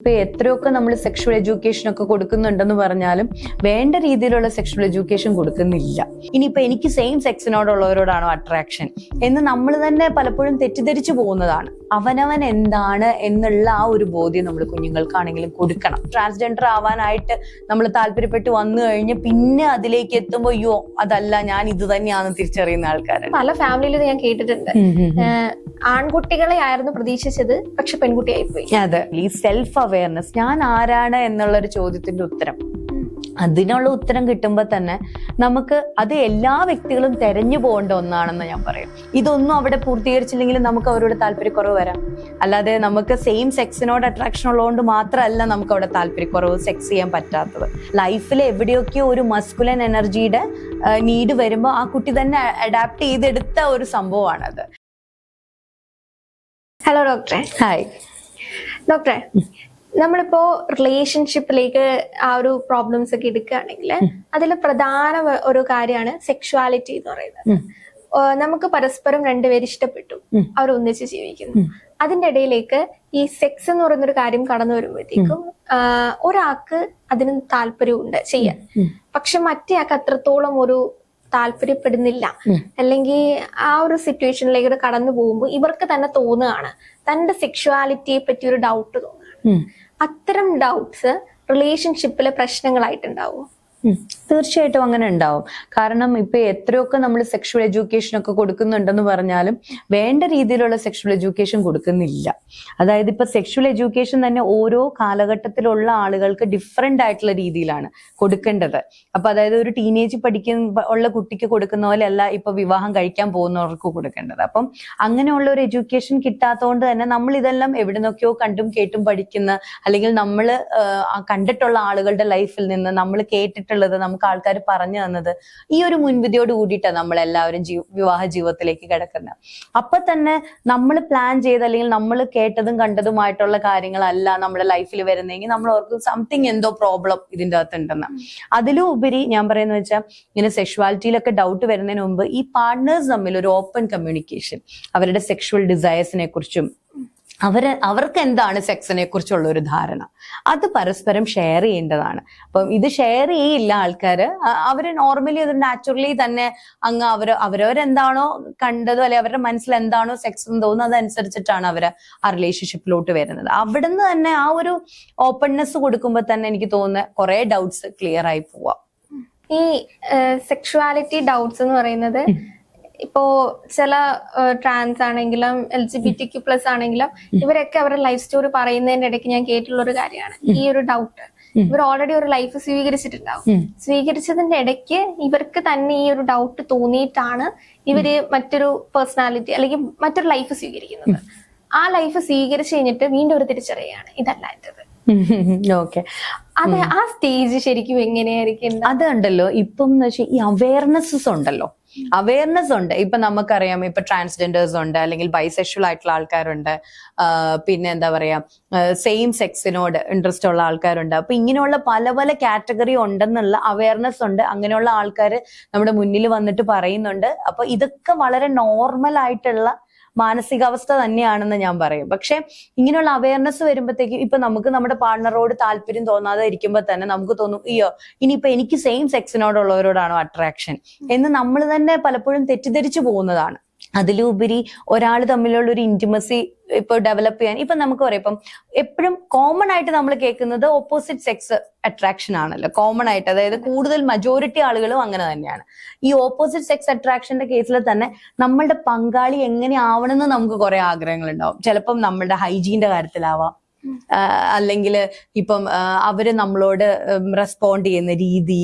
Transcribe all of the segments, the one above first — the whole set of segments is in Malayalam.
ഇപ്പൊ എത്രയൊക്കെ നമ്മൾ സെക്ഷൽ എഡ്യൂക്കേഷൻ ഒക്കെ കൊടുക്കുന്നുണ്ടെന്ന് പറഞ്ഞാലും വേണ്ട രീതിയിലുള്ള സെക്ഷൽ എഡ്യൂക്കേഷൻ കൊടുക്കുന്നില്ല. ഇനിയിപ്പോ എനിക്ക് സെയിം സെക്സിനോടുള്ളവരോടാണോ അട്രാക്ഷൻ എന്ന് നമ്മൾ തന്നെ പലപ്പോഴും തെറ്റിദ്ധരിച്ചു പോകുന്നതാണ്. അവനവൻ എന്താണ് എന്നുള്ള ആ ഒരു ബോധ്യം നമ്മൾ കുഞ്ഞുങ്ങൾക്കാണെങ്കിലും കൊടുക്കണം. ട്രാൻസ്ജെൻഡർ ആവാനായിട്ട് നമ്മൾ താല്പര്യപ്പെട്ട് വന്നു കഴിഞ്ഞ് പിന്നെ അതിലേക്ക് എത്തുമ്പോൾ അയ്യോ അതല്ല ഞാൻ ഇത് തന്നെയാണെന്ന് തിരിച്ചറിയുന്ന ആൾക്കാരാണ്. പല ഫാമിലിയിൽ ഞാൻ കേട്ടിട്ടുണ്ട്. ആൺകുട്ടികളെ ആയിരുന്നു പ്രതീക്ഷിച്ചത് പക്ഷെ പെൺകുട്ടിയായി പോയി അതെ. ഈ സെൽഫ് അവയർനെസ് ഞാൻ ആരാണ് എന്നുള്ള ഒരു ചോദ്യത്തിന്റെ ഉത്തരം. അതിനുള്ള ഉത്തരം കിട്ടുമ്പോൾ തന്നെ നമുക്ക് അത് എല്ലാ വ്യക്തികളും തെരഞ്ഞു പോകേണ്ട ഒന്നാണെന്ന് ഞാൻ പറയും. ഇതൊന്നും അവിടെ പൂർത്തീകരിച്ചില്ലെങ്കിൽ നമുക്ക് അവരോട് താല്പര്യക്കുറവ് വരാം. അല്ലാതെ നമുക്ക് സെയിം സെക്സിനോട് അട്രാക്ഷൻ ഉള്ളതുകൊണ്ട് മാത്രമല്ല നമുക്ക് അവിടെ താല്പര്യക്കുറവ് സെക്സ് ചെയ്യാൻ പറ്റാത്തത്. ലൈഫിൽ എവിടെയൊക്കെ ഒരു മസ്കുലൻ എനർജിയുടെ നീഡ് വരുമ്പോൾ ആ കുട്ടി തന്നെ അഡാപ്റ്റ് ചെയ്തെടുത്ത ഒരു സംഭവമാണത്. ഹലോ ഡോക്ടറെ ഹായ് ഡോക്ടറെ നമ്മളിപ്പോ റിലേഷൻഷിപ്പിലേക്ക് ആ ഒരു പ്രോബ്ലംസ് ഒക്കെ എടുക്കുകയാണെങ്കിൽ അതിൽ പ്രധാന ഒരു കാര്യമാണ് സെക്ഷുവാലിറ്റി എന്ന് പറയുന്നത്. നമുക്ക് പരസ്പരം രണ്ടുപേർ ഇഷ്ടപ്പെട്ടു. അവർ ഒന്നിച്ച് ജീവിക്കുന്നു. അതിന്റെ ഇടയിലേക്ക് ഈ സെക്സ് എന്ന് പറയുന്നൊരു കാര്യം കടന്നു വരുമ്പോഴത്തേക്കും ഒരാൾക്ക് അതിന് താല്പര്യമുണ്ട് ചെയ്യാൻ. പക്ഷെ മറ്റേ ആൾക്ക് അത്രത്തോളം ഒരു താല്പര്യപ്പെടുന്നില്ല. അല്ലെങ്കിൽ ആ ഒരു സിറ്റുവേഷനിലേക്ക് കടന്നു പോകുമ്പോൾ ഇവർക്ക് തന്നെ തോന്നുകയാണ് തന്റെ സെക്ഷുവാലിറ്റിയെ പറ്റി ഒരു ഡൗട്ട് ഉം. അത്തരം ഡൗട്ട്സ് റിലേഷൻഷിപ്പിലെ പ്രശ്നങ്ങളായിട്ടുണ്ടാവും ഉം. തീർച്ചയായിട്ടും അങ്ങനെ ഉണ്ടാവും. കാരണം ഇപ്പൊ എത്രയൊക്കെ നമ്മൾ സെക്ഷൽ എഡ്യൂക്കേഷൻ ഒക്കെ കൊടുക്കുന്നുണ്ടെന്ന് പറഞ്ഞാലും വേണ്ട രീതിയിലുള്ള സെക്ഷൽ എഡ്യൂക്കേഷൻ കൊടുക്കുന്നില്ല. അതായത് ഇപ്പൊ സെക്ഷൽ എഡ്യൂക്കേഷൻ തന്നെ ഓരോ കാലഘട്ടത്തിലുള്ള ആളുകൾക്ക് ഡിഫറെന്റ് ആയിട്ടുള്ള രീതിയിലാണ് കൊടുക്കേണ്ടത്. അപ്പൊ അതായത് ഒരു ടീനേജ് പഠിക്കുന്ന ഉള്ള കുട്ടിക്ക് കൊടുക്കുന്ന പോലെ അല്ല ഇപ്പൊ വിവാഹം കഴിക്കാൻ പോകുന്നവർക്ക് കൊടുക്കേണ്ടത്. അപ്പം അങ്ങനെയുള്ള ഒരു എഡ്യൂക്കേഷൻ കിട്ടാത്തതുകൊണ്ട് തന്നെ നമ്മൾ ഇതെല്ലാം എവിടെ നിന്നൊക്കെയോ കണ്ടും കേട്ടും പഠിക്കുന്ന അല്ലെങ്കിൽ നമ്മൾ കണ്ടിട്ടുള്ള ആളുകളുടെ ലൈഫിൽ നിന്ന് നമ്മൾ കേട്ടിട്ടുള്ളത് നമുക്ക് ആൾക്കാർ പറഞ്ഞു തന്നത് ഈ ഒരു മുൻവിധിയോട് കൂടിയിട്ടാണ് നമ്മൾ എല്ലാവരും വിവാഹ ജീവിതത്തിലേക്ക് കിടക്കുന്നത്. അപ്പൊ തന്നെ നമ്മൾ പ്ലാൻ ചെയ്ത് അല്ലെങ്കിൽ നമ്മൾ കേട്ടതും കണ്ടതുമായിട്ടുള്ള കാര്യങ്ങളല്ല നമ്മുടെ ലൈഫിൽ വരുന്നതെങ്കിൽ നമ്മൾ ഓർക്കും സംതിങ് എന്തോ പ്രോബ്ലം ഇതിന്റെ അകത്ത് ഉണ്ടെന്ന് അതിലും ഉപരി ഞാൻ പറയുന്നത് വെച്ചാൽ ഇങ്ങനെ സെക്ഷുവാലിറ്റിയിലൊക്കെ ഡൗട്ട് വരുന്നതിന് മുമ്പ് ഈ പാർട്ട്നേഴ്സ് തമ്മിൽ ഒരു ഓപ്പൺ കമ്മ്യൂണിക്കേഷൻ അവരുടെ സെക്ഷുവൽ ഡിസയേഴ്സിനെ കുറിച്ചും അവർ അവർക്ക് എന്താണ് സെക്സിനെ കുറിച്ചുള്ള ഒരു ധാരണ? അത് പരസ്പരം ഷെയർ ചെയ്യേണ്ടതാണ്. അപ്പം ഇത് ഷെയർ ചെയ്യില്ല ആൾക്കാര്. അ- അവർ നോർമലി അത് നാച്ചുറലി തന്നെ അങ്ങ് അവർ അവരവരെന്താണോ കണ്ടതോ അല്ലെ അവരുടെ മനസ്സിൽ എന്താണോ സെക്സ് എന്ന് തോന്നുന്നത് അതനുസരിച്ചിട്ടാണ് അവർ ആ റിലേഷൻഷിപ്പിലോട്ട് വരുന്നത്. അവിടുന്ന് തന്നെ ആ ഒരു ഓപ്പൺനെസ് കൊടുക്കുമ്പോൾ തന്നെ എനിക്ക് തോന്നുന്ന കുറെ ഡൗട്ട്സ് ക്ലിയർ ആയി പോവാം. ഈ സെക്ഷുവാലിറ്റി ഡൗട്ട്സ് എന്ന് പറയുന്നത് ഇപ്പോ ചില ട്രാൻസ് ആണെങ്കിലും L G B T Q plus ആണെങ്കിലും ഇവരൊക്കെ അവരുടെ ലൈഫ് സ്റ്റോറി പറയുന്നതിന്റെ ഇടയ്ക്ക് ഞാൻ കേട്ടിട്ടുള്ള ഒരു കാര്യമാണ് ഈ ഒരു ഡൗട്ട് ഇവർ ഓൾറെഡി ഒരു ലൈഫ് സ്വീകരിച്ചിട്ടുണ്ടാവും. സ്വീകരിച്ചതിന്റെ ഇടയ്ക്ക് ഇവർക്ക് തന്നെ ഈ ഒരു ഡൗട്ട് തോന്നിയിട്ടാണ് ഇവർ മറ്റൊരു പേഴ്സണാലിറ്റി അല്ലെങ്കിൽ മറ്റൊരു ലൈഫ് സ്വീകരിക്കുന്നത്. ആ ലൈഫ് സ്വീകരിച്ചു കഴിഞ്ഞിട്ട് വീണ്ടും ഒരു തിരിച്ചറിയാണ് ഇതല്ല അതെ ഓക്കെ. അത് ആ സ്റ്റേജ് ശരിക്കും എങ്ങനെയായിരിക്കും? അതുണ്ടല്ലോ ഇപ്പം എന്ന് വെച്ചാൽ ഈ അവയർനെസ്സസ് ഉണ്ടല്ലോ. അവയർനെസ് ഉണ്ട്. ഇപ്പൊ നമുക്കറിയാം ഇപ്പൊ ട്രാൻസ്ജെൻഡേഴ്സ് ഉണ്ട് അല്ലെങ്കിൽ ബൈസെക്ഷൽ ആയിട്ടുള്ള ആൾക്കാരുണ്ട്. പിന്നെ എന്താ പറയാ സെയിം സെക്സിനോട് ഇൻട്രസ്റ്റ് ഉള്ള ആൾക്കാരുണ്ട്. അപ്പൊ ഇങ്ങനെയുള്ള പല പല കാറ്റഗറി ഉണ്ടെന്നുള്ള അവയർനെസ് ഉണ്ട്. അങ്ങനെയുള്ള ആൾക്കാർ നമ്മുടെ മുന്നിൽ വന്നിട്ട് പറയുന്നുണ്ട്. അപ്പൊ ഇതൊക്കെ വളരെ നോർമൽ ആയിട്ടുള്ള മാനസികാവസ്ഥ തന്നെയാണെന്ന് ഞാൻ പറയും. പക്ഷെ ഇങ്ങനെയുള്ള അവയർനെസ് വരുമ്പോഴത്തേക്കും ഇപ്പൊ നമുക്ക് നമ്മുടെ പാർട്ണറോട് താല്പര്യം തോന്നാതെ ഇരിക്കുമ്പോൾ തന്നെ നമുക്ക് തോന്നും അയ്യോ ഇനിയിപ്പോ എനിക്ക് സെയിം സെക്സിനോടുള്ളവരോടാണോ അട്രാക്ഷൻ എന്ന് നമ്മൾ തന്നെ പലപ്പോഴും തെറ്റിദ്ധരിച്ചു പോകുന്നതാണ്. അതിലുപരി ഒരാൾ തമ്മിലുള്ള ഒരു ഇന്റിമസി ഇപ്പൊ ഡെവലപ്പ് ചെയ്യാൻ ഇപ്പൊ നമുക്ക് പറയാം ഇപ്പം എപ്പോഴും കോമൺ ആയിട്ട് നമ്മൾ കേൾക്കുന്നത് ഓപ്പോസിറ്റ് സെക്സ് അട്രാക്ഷൻ ആണല്ലോ. കോമൺ ആയിട്ട് അതായത് കൂടുതൽ മജോറിറ്റി ആളുകളും അങ്ങനെ തന്നെയാണ്. ഈ ഓപ്പോസിറ്റ് സെക്സ് അട്രാക്ഷന്റെ കേസിൽ തന്നെ നമ്മളുടെ പങ്കാളി എങ്ങനെ ആവണമെന്ന് നമുക്ക് കുറെ ആഗ്രഹങ്ങൾ ഉണ്ടാവും ചിലപ്പം നമ്മളുടെ ഹൈജീന്റെ കാര്യത്തിലാവാം. അല്ലെങ്കിൽ ഇപ്പം അവർ നമ്മളോട് റെസ്പോണ്ട് ചെയ്യുന്ന രീതി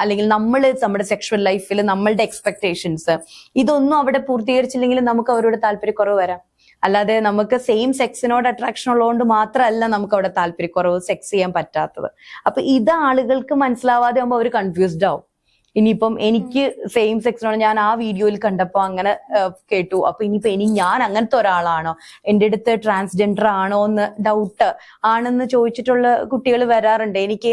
അല്ലെങ്കിൽ നമ്മൾ നമ്മുടെ സെക്ഷൽ ലൈഫിൽ നമ്മളുടെ എക്സ്പെക്ടേഷൻസ് ഇതൊന്നും അവിടെ പൂർത്തീകരിച്ചില്ലെങ്കിൽ നമുക്ക് അവരോട് താല്പര്യക്കുറവ് വരാം. അല്ലാതെ നമുക്ക് സെയിം സെക്സിനോട് അട്രാക്ഷൻ ഉള്ളതുകൊണ്ട് മാത്രമല്ല നമുക്ക് അവിടെ താല്പര്യക്കുറവ് സെക്സ് ചെയ്യാൻ പറ്റാത്തത്. അപ്പൊ ഇത് ആളുകൾക്ക് മനസ്സിലാവാതെ ആകുമ്പോൾ അവർ കൺഫ്യൂസ്ഡ് ആവും. ഇനിയിപ്പം എനിക്ക് സെയിം സെക്സിനോട് ഞാൻ ആ വീഡിയോയിൽ കണ്ടപ്പോ അങ്ങനെ കേട്ടു. അപ്പൊ ഇനിയിപ്പോ ഇനി ഞാൻ അങ്ങനത്തെ ഒരാളാണോ? എന്റെ അടുത്ത് ട്രാൻസ്ജെൻഡർ ആണോ എന്ന് ഡൗട്ട് ആണെന്ന് ചോദിച്ചിട്ടുള്ള കുട്ടികൾ വരാറുണ്ട്. എനിക്ക്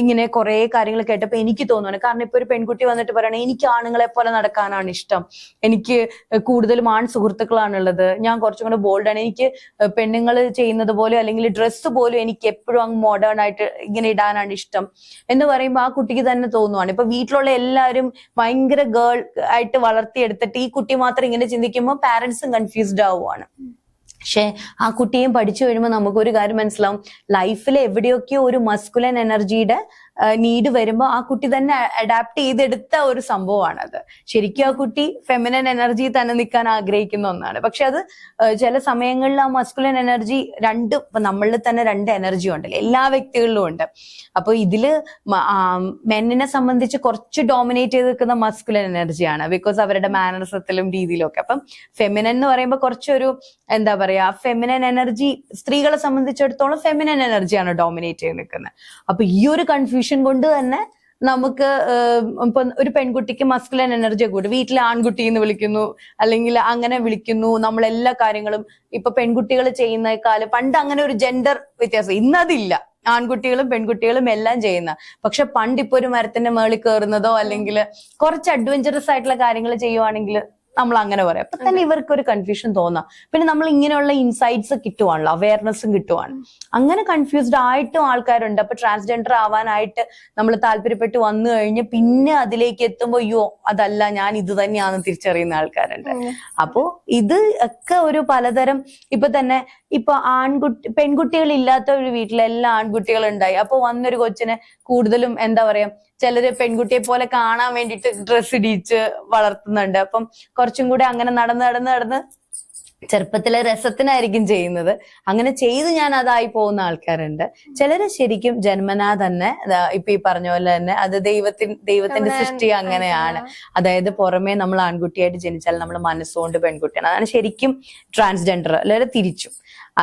ഇങ്ങനെ കുറെ കാര്യങ്ങൾ കേട്ടപ്പോ എനിക്ക് തോന്നുന്നു കാരണം ഇപ്പൊ ഒരു പെൺകുട്ടി വന്നിട്ട് പറയണേ എനിക്ക് ആണുങ്ങളെ പോലെ നടക്കാനാണ് ഇഷ്ടം. എനിക്ക് കൂടുതലും ആൺ സുഹൃത്തുക്കളാണുള്ളത്. ഞാൻ കുറച്ചും കൂടെ ബോൾഡാണ് എനിക്ക് പെണ്ണുങ്ങൾ ചെയ്യുന്നത് പോലെ അല്ലെങ്കിൽ ഡ്രസ്സ് പോലും എനിക്ക് എപ്പോഴും അങ്ങ് മോഡേൺ ആയിട്ട് ഇങ്ങനെ ഇടാനാണ് ഇഷ്ടം. എന്ന് പറയുമ്പോൾ ആ കുട്ടിക്ക് തന്നെ തോന്നുവാണ്. ഇപ്പൊ വീട്ടിലുള്ള എല്ലാവരും ഭയങ്കര ഗേൾ ആയിട്ട് വളർത്തിയെടുത്തിട്ട് ഈ കുട്ടി മാത്രം ഇങ്ങനെ ചിന്തിക്കുമ്പോൾ പാരന്റ്സും കൺഫ്യൂസ്ഡ് ആവുകയാണ് പക്ഷെ ആ കുട്ടിയും പഠിച്ചു കഴിയുമ്പോൾ നമുക്ക് ഒരു കാര്യം മനസ്സിലാവും. ലൈഫിൽ എവിടെയൊക്കെയോ ഒരു മസ്കുലൻ എനർജിയുടെ നീഡ് വരുമ്പോൾ ആ കുട്ടി തന്നെ അഡാപ്റ്റ് ചെയ്തെടുത്ത ഒരു സംഭവമാണ് അത് ശരിക്കും ആ കുട്ടി ഫെമിനൻ എനർജി തന്നെ നിൽക്കാൻ ആഗ്രഹിക്കുന്ന ഒന്നാണ്. പക്ഷെ അത് ചില സമയങ്ങളിൽ ആ മസ്കുലൻ എനർജി രണ്ട് നമ്മളിൽ തന്നെ രണ്ട് എനർജി ഉണ്ടല്ലോ. എല്ലാ വ്യക്തികളിലും ഉണ്ട്. അപ്പൊ ഇതിൽ മെന്നിനെ സംബന്ധിച്ച് കുറച്ച് ഡോമിനേറ്റ് ചെയ്ത് നിൽക്കുന്ന മസ്കുലൻ എനർജിയാണ് ബിക്കോസ് അവരുടെ മാനസത്തിലും രീതിയിലും ഒക്കെ. അപ്പം ഫെമിനൻ എന്ന് പറയുമ്പോൾ കുറച്ചൊരു എന്താ പറയാ ഫെമിനൻ എനർജി സ്ത്രീകളെ സംബന്ധിച്ചിടത്തോളം ഫെമിനൻ എനർജിയാണ് ഡോമിനേറ്റ് ചെയ്ത് നിൽക്കുന്നത്. അപ്പൊ ഈ ഒരു കൺഫ്യൂഷൻ കൊണ്ട് തന്നെ നമുക്ക് ഇപ്പൊ ഒരു പെൺകുട്ടിക്ക് മസ്കുലൻ എനർജി കൂടും വീട്ടിലെ ആൺകുട്ടി എന്ന് വിളിക്കുന്നു അല്ലെങ്കിൽ അങ്ങനെ വിളിക്കുന്നു നമ്മൾ എല്ലാ കാര്യങ്ങളും ഇപ്പൊ പെൺകുട്ടികൾ ചെയ്യുന്നേക്കാൾ പണ്ട് അങ്ങനെ ഒരു ജെൻഡർ വ്യത്യാസം ഇന്നതില്ല. ആൺകുട്ടികളും പെൺകുട്ടികളും എല്ലാം ചെയ്യുന്ന. പക്ഷെ പണ്ട് ഇപ്പൊ ഒരു മരത്തിന്റെ മേളിൽ കയറുന്നതോ അല്ലെങ്കിൽ കുറച്ച് അഡ്വഞ്ചറസ് ആയിട്ടുള്ള കാര്യങ്ങൾ ചെയ്യുവാണെങ്കിൽ നമ്മൾ അങ്ങനെ പറയാം. അപ്പൊ തന്നെ ഇവർക്ക് ഒരു കൺഫ്യൂഷൻ തോന്നാം. പിന്നെ നമ്മൾ ഇങ്ങനെയുള്ള ഇൻസൈറ്റ്സ് കിട്ടുവാണല്ലോ അവയർനെസ്സും കിട്ടുവാണ്. അങ്ങനെ കൺഫ്യൂസ്ഡ് ആയിട്ടും ആൾക്കാരുണ്ട്. അപ്പൊ ട്രാൻസ്ജെൻഡർ ആവാനായിട്ട് നമ്മൾ താല്പര്യപ്പെട്ട് വന്നു കഴിഞ്ഞ് പിന്നെ അതിലേക്ക് എത്തുമ്പോൾ അയ്യോ അതല്ല ഞാൻ ഇത് തന്നെയാണെന്ന് തിരിച്ചറിയുന്ന ആൾക്കാരുണ്ട്. അപ്പോ ഇത് ഒക്കെ ഒരു പലതരം ഇപ്പൊ തന്നെ ഇപ്പൊ ആൺകുട്ടി പെൺകുട്ടികൾ ഇല്ലാത്ത ഒരു വീട്ടിൽ എല്ലാ ആൺകുട്ടികളും ഉണ്ടായി അപ്പൊ വന്നൊരു കൊച്ചിനെ കൂടുതലും എന്താ പറയാ ചിലര് പെൺകുട്ടിയെ പോലെ കാണാൻ വേണ്ടിട്ട് ഡ്രസ്സ് ഇടിച്ച് വളർത്തുന്നുണ്ട്. അപ്പം കുറച്ചും കൂടെ അങ്ങനെ നടന്ന് നടന്ന് നടന്ന് ചെറുപ്പത്തിലെ രസത്തിനായിരിക്കും ചെയ്യുന്നത്. അങ്ങനെ ചെയ്ത് ഞാൻ അതായി പോകുന്ന ആൾക്കാരുണ്ട്. ചിലര് ശരിക്കും ജന്മനാ തന്നെ ഇപ്പൊ ഈ പറഞ്ഞ പോലെ തന്നെ അത് ദൈവത്തിൻ ദൈവത്തിന്റെ സൃഷ്ടി അങ്ങനെയാണ്. അതായത് പുറമേ നമ്മൾ ആൺകുട്ടിയായിട്ട് ജനിച്ചാൽ നമ്മൾ മനസ്സുകൊണ്ട് പെൺകുട്ടിയാണ്. അതാണ് ശരിക്കും ട്രാൻസ്ജെൻഡർ അല്ലെങ്കിൽ തിരിച്ചു.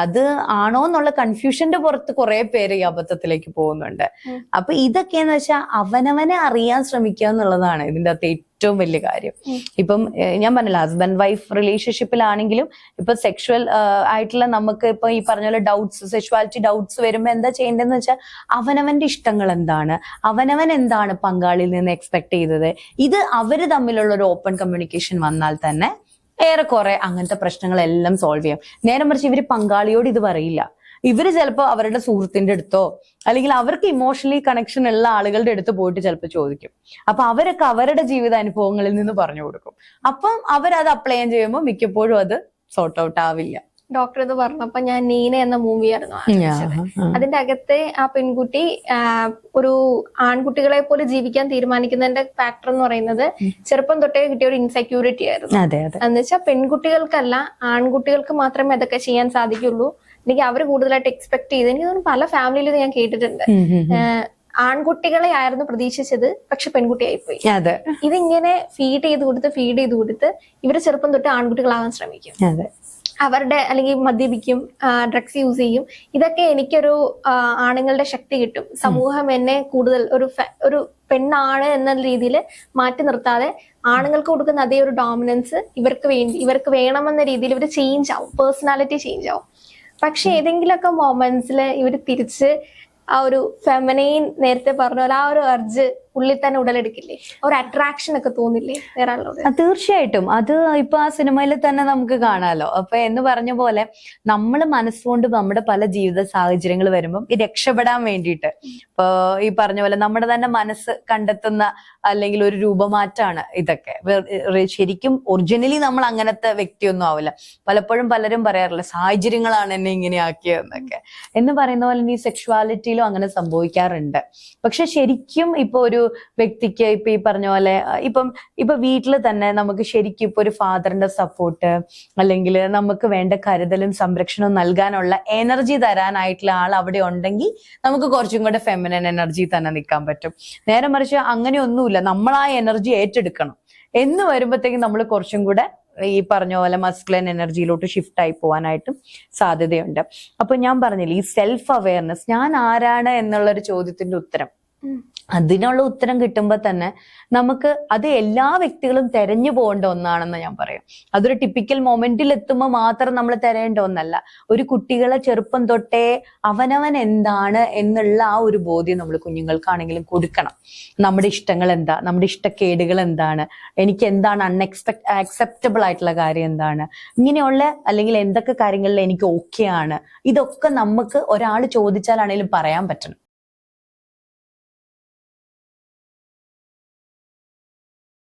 അത് ആണോ എന്നുള്ള കൺഫ്യൂഷന്റെ പുറത്ത് കുറെ പേര് ഈ അബദ്ധത്തിലേക്ക് പോകുന്നുണ്ട്. അപ്പൊ ഇതൊക്കെയെന്ന് വെച്ചാൽ അവനവനെ അറിയാൻ ശ്രമിക്കുക എന്നുള്ളതാണ് ഇതിന്റെ അകത്ത് ഏറ്റവും വലിയ കാര്യം. ഇപ്പം ഞാൻ പറഞ്ഞില്ല ഹസ്ബൻഡ് വൈഫ് റിലേഷൻഷിപ്പിലാണെങ്കിലും ഇപ്പൊ സെക്ഷുവൽ ആയിട്ടുള്ള നമുക്ക് ഇപ്പൊ ഈ പറഞ്ഞ പോലെ ഡൗട്ട്സ് സെക്ഷുവാലിറ്റി ഡൗട്ട്സ് വരുമ്പോ എന്താ ചെയ്യേണ്ടതെന്ന് വെച്ചാൽ അവനവന്റെ ഇഷ്ടങ്ങൾ എന്താണ്? അവനവൻ എന്താണ് പങ്കാളിയിൽ നിന്ന് എക്സ്പെക്ട് ചെയ്തത്? ഇത് അവർ തമ്മിലുള്ള ഒരു ഓപ്പൺ കമ്മ്യൂണിക്കേഷൻ വന്നാൽ തന്നെ ഏറെക്കുറെ അങ്ങനത്തെ പ്രശ്നങ്ങളെല്ലാം സോൾവ് ചെയ്യാം. നേരെ മറിച്ച് ഇവർ പങ്കാളിയോട് ഇത് പറയില്ല. ഇവർ ചിലപ്പോ അവരുടെ സുഹൃത്തിന്റെ അടുത്തോ അല്ലെങ്കിൽ അവർക്ക് ഇമോഷണലി കണക്ഷൻ ഉള്ള ആളുകളുടെ അടുത്ത് പോയിട്ട് ചിലപ്പോൾ ചോദിക്കും. അപ്പൊ അവരൊക്കെ അവരുടെ ജീവിത അനുഭവങ്ങളിൽ നിന്ന് പറഞ്ഞു കൊടുക്കും. അപ്പം അവരത് അപ്ലൈ ചെയ്യാൻ ചെയ്യുമ്പോൾ മിക്കപ്പോഴും അത് സോർട്ട് ഔട്ട് ആവില്ല. ഡോക്ടർ ഇത് പറഞ്ഞപ്പോ ഞാൻ നീന എന്ന മൂവി ആയിരുന്നു. അതിന്റെ അകത്തെ ആ പെൺകുട്ടി ഒരു ആൺകുട്ടികളെ പോലെ ജീവിക്കാൻ തീരുമാനിക്കുന്നതിന്റെ ഫാക്ടർ എന്ന് പറയുന്നത് ചെറുപ്പം തൊട്ടേ കിട്ടിയ ഒരു ഇൻസെക്യൂരിറ്റി ആയിരുന്നു. എന്ന് വെച്ചാൽ പെൺകുട്ടികൾക്കല്ല ആൺകുട്ടികൾക്ക് മാത്രമേ അതൊക്കെ ചെയ്യാൻ സാധിക്കുള്ളൂ. എനിക്ക് അവർ കൂടുതലായിട്ട് എക്സ്പെക്ട് ചെയ്ത് എനിക്ക് തോന്നുന്നു പല ഫാമിലിയിലും ഞാൻ കേട്ടിട്ടുണ്ട്. ആൺകുട്ടികളെ ആയിരുന്നു പ്രതീക്ഷിച്ചത് പക്ഷെ പെൺകുട്ടിയായിപ്പോയി അതെ. ഇതിങ്ങനെ ഫീഡ് ചെയ്ത് കൊടുത്ത് ഫീഡ് ചെയ്ത് കൊടുത്ത് ഇവർ ചെറുപ്പം തൊട്ട് ആൺകുട്ടികളാവാൻ ശ്രമിക്കും. അതെ. അവരുടെ അല്ലെങ്കിൽ മദ്യപിക്കും ഡ്രഗ്സ് യൂസ് ചെയ്യും. ഇതൊക്കെ എനിക്കൊരു ആണുങ്ങളുടെ ശക്തി കിട്ടും. സമൂഹം എന്നെ കൂടുതൽ ഒരു ഒരു പെണ്ണാണ് എന്ന രീതിയിൽ മാറ്റി നിർത്താതെ ആണുങ്ങൾക്ക് കൊടുക്കുന്ന അതേ ഒരു ഡോമിനൻസ് ഇവർക്ക് വേണ്ടി ഇവർക്ക് വേണമെന്ന രീതിയിൽ ഇവർ ചേഞ്ച് ആവും. പേഴ്സണാലിറ്റി ചേഞ്ച് ആവും. പക്ഷെ ഏതെങ്കിലുമൊക്കെ മൊമെന്റ്സിൽ ഇവർ തിരിച്ച് ആ ഒരു ഫെമനൈൻ നേരത്തെ പറഞ്ഞ പോലെ ആ ഒരു അർജ് ഉള്ളിൽ തന്നെ ഉടലെടുക്കില്ലേ? ഒരു അട്രാക്ഷൻ ഒക്കെ തോന്നില്ലേ വേറെ ആളോട് തീർച്ചയായിട്ടും. അത് ഇപ്പൊ ആ സിനിമയിൽ തന്നെ നമുക്ക് കാണാലോ. അപ്പൊ എന്ന് പറഞ്ഞ പോലെ നമ്മൾ മനസ്സുകൊണ്ട് നമ്മുടെ പല ജീവിത സാഹചര്യങ്ങൾ വരുമ്പം രക്ഷപ്പെടാൻ വേണ്ടിയിട്ട്. ഇപ്പൊ ഈ പറഞ്ഞ പോലെ നമ്മുടെ തന്നെ മനസ്സ് കണ്ടെത്തുന്ന അല്ലെങ്കിൽ ഒരു രൂപമാറ്റാണ് ഇതൊക്കെ. ശരിക്കും ഒറിജിനലി നമ്മൾ അങ്ങനത്തെ വ്യക്തിയൊന്നും ആവില്ല. പലപ്പോഴും പലരും പറയാറില്ല സാഹചര്യങ്ങളാണ് എന്നെ ഇങ്ങനെ ആക്കിയതെന്നൊക്കെ. എന്ന് പറയുന്ന പോലെ ഈ സെക്ഷുവാലിറ്റിയിലും അങ്ങനെ സംഭവിക്കാറുണ്ട്. പക്ഷെ ശരിക്കും ഇപ്പൊ ഒരു വ്യക്തിക്ക് ഇപ്പൊ ഈ പറഞ്ഞ പോലെ ഇപ്പം ഇപ്പൊ വീട്ടിൽ തന്നെ നമുക്ക് ശരിക്കും ഇപ്പൊ ഒരു ഫാദറിന്റെ സപ്പോർട്ട് അല്ലെങ്കിൽ നമുക്ക് വേണ്ട കരുതലും സംരക്ഷണവും നൽകാനുള്ള എനർജി തരാനായിട്ടുള്ള ആൾ അവിടെ ഉണ്ടെങ്കിൽ നമുക്ക് കുറച്ചും കൂടെ ഫെമിനൻ എനർജി തന്നെ നിൽക്കാൻ പറ്റും. നേരെ മറിച്ച് അങ്ങനെ ഒന്നുമില്ല നമ്മൾ ആ എനർജി ഏറ്റെടുക്കണം. എന്ന് വരുമ്പോഴത്തേക്കും നമ്മൾ കുറച്ചും കൂടെ ഈ പറഞ്ഞ പോലെ മസ്കുലൻ എനർജിയിലോട്ട് ഷിഫ്റ്റ് ആയി പോകാനായിട്ടും സാധ്യതയുണ്ട്. അപ്പൊ ഞാൻ പറഞ്ഞില്ലേ ഈ സെൽഫ് അവയർനെസ് ഞാൻ ആരാണ് എന്നുള്ള ഒരു ചോദ്യത്തിന്റെ ഉത്തരം. അതിനുള്ള ഉത്തരം കിട്ടുമ്പോൾ തന്നെ നമുക്ക് അത് എല്ലാ വ്യക്തികളും തെരഞ്ഞു പോകേണ്ട ഒന്നാണെന്ന് ഞാൻ പറയും. അതൊരു ടിപ്പിക്കൽ മൊമെന്റിൽ എത്തുമ്പോൾ മാത്രം നമ്മൾ തിരയേണ്ട ഒന്നല്ല. ഒരു കുട്ടികളെ ചെറുപ്പം തൊട്ടേ അവനവൻ എന്താണ് എന്നുള്ള ആ ഒരു ബോധ്യം നമ്മൾ കുഞ്ഞുങ്ങൾക്കാണെങ്കിലും കൊടുക്കണം. നമ്മുടെ ഇഷ്ടങ്ങൾ എന്താ? നമ്മുടെ ഇഷ്ടക്കേടുകൾ എന്താണ്? എനിക്ക് എന്താണ് അൺഎക്സ്പെക്ട് ആക്സെപ്റ്റബിൾ ആയിട്ടുള്ള കാര്യം എന്താണ്? ഇങ്ങനെയുള്ള അല്ലെങ്കിൽ എന്തൊക്കെ കാര്യങ്ങളിൽ എനിക്ക് ഓക്കെ ആണ്? ഇതൊക്കെ നമുക്ക് ഒരാൾ ചോദിച്ചാലാണെങ്കിലും പറയാൻ പറ്റണം.